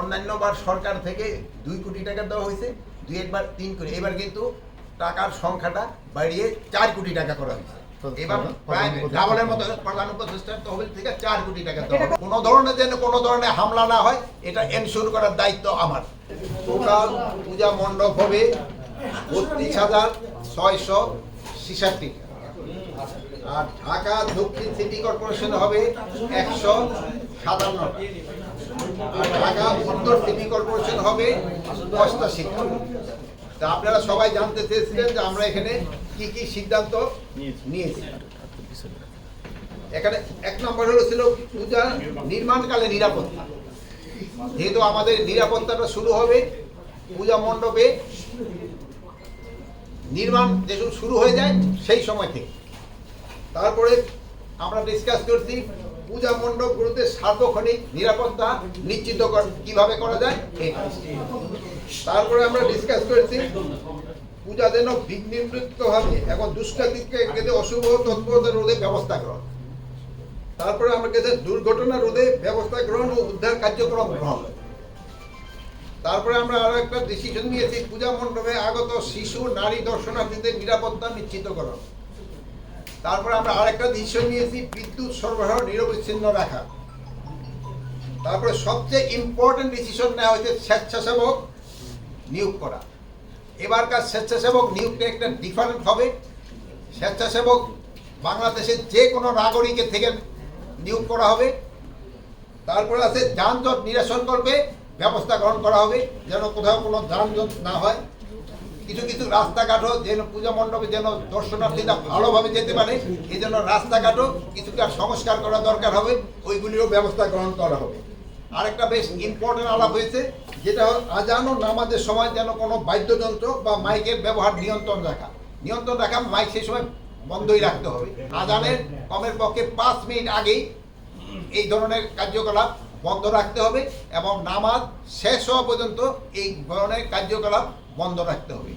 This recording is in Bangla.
অন্যান্যবার সরকার থেকে দুই কোটি টাকা দেওয়া হয়েছে দুই একবার তিন কোটি। এবার কিন্তু টাকার সংখ্যাটা বাড়িয়ে চার কোটি টাকা করা হয়েছে। এবার প্রায় ডাবলের মতো প্রধান। উপদেষ্টার তহবিল থেকে চার কোটি টাকা দেওয়া। কোনো ধরনের যেন কোনো ধরনের হামলা না হয় এটা এনশোর করার দায়িত্ব আমার। টোটাল পূজা মণ্ডপ হবে বত্রিশ হাজার ছয়শো ছিষট্টি। আর ঢাকা দক্ষিণ সিটি কর্পোরেশন হবে একশো সাতান্ন আর ঢাকা উত্তর সিটি কর্পোরেশন হবে অষ্টাশি তা আপনারা সবাই জানতে চেয়েছিলেন যে আমরা এখানে কি কি সিদ্ধান্ত নিয়েছি। এখানে এক নম্বর হলো ছিল পূজা নির্মাণকালে নিরাপত্তা। যেহেতু আমাদের নিরাপত্তাটা শুরু হবে পূজা মণ্ডপে নির্মাণ যেসব শুরু হয়ে যায় সেই সময় থেকে। তারপরে আমরা ডিসকাস করছি পূজা মণ্ডপগুলোতে সার্বক্ষণিক নিরাপত্তা নিশ্চিত কীভাবে করা যায় তারপরে আমরা ডিসকাস করেছি পূজা যেন বিঘ্নিবৃত্ত হবে এবং দুষ্কৃতিকে কেটে অশুভ তৎপরতা রোধে ব্যবস্থা গ্রহণ। তারপরে আমরা কাছে দুর্ঘটনা রোধে ব্যবস্থা গ্রহণ ও উদ্ধার কার্যক্রম গ্রহণ। তারপরে আমরা আরও একটা ডিসিশন নিয়েছি, পূজা মণ্ডপে আগত শিশু, নারী দর্শনার্থীদের নিরাপত্তা নিশ্চিত করা তারপরে আমরা আরেকটা ডিসিশন নিয়েছি, বিদ্যুৎ সরবরাহ নিরবিচ্ছিন্ন রাখা। তারপরে সবচেয়ে ইম্পর্টেন্ট ডিসিশন নেওয়া হয়েছে স্বেচ্ছাসেবক নিয়োগ করা। এবারকার স্বেচ্ছাসেবক নিয়োগটা একটা ডিফারেন্ট হবে। স্বেচ্ছাসেবক বাংলাদেশের যে কোনো নাগরিকের থেকে নিয়োগ করা হবে। তারপরে আছে যানজট নিরসন করবে। ব্যবস্থা গ্রহণ করা হবে যেন কোথাও কোনো যানজট না হয়। কিছু কিছু রাস্তাঘাটও যেন পূজা মণ্ডপে যেন দর্শনার্থীরা ভালোভাবে যেতে পারে এই জন্য রাস্তাঘাটও কিছুটা সংস্কার করা দরকার হবে, ওইগুলিরও ব্যবস্থা গ্রহণ করা হবে। আরেকটা বেশ ইম্পর্টেন্ট আলাপ হয়েছে, যেটা হল আজান ও নামাজের সময় যেন কোনো বাদ্যযন্ত্র বা মাইকের ব্যবহার নিয়ন্ত্রণ রাখা। নিয়ন্ত্রণ রাখা মাইক সেই সময় বন্ধই রাখতে হবে। আজানের কমের পক্ষে পাঁচ মিনিট আগেই এই ধরনের কার্যকলাপ বন্ধ রাখতে হবে এবং নামাজ শেষ হওয়া পর্যন্ত এই ধরনের কার্যকলাপ বন্ধ রাখতে হবে।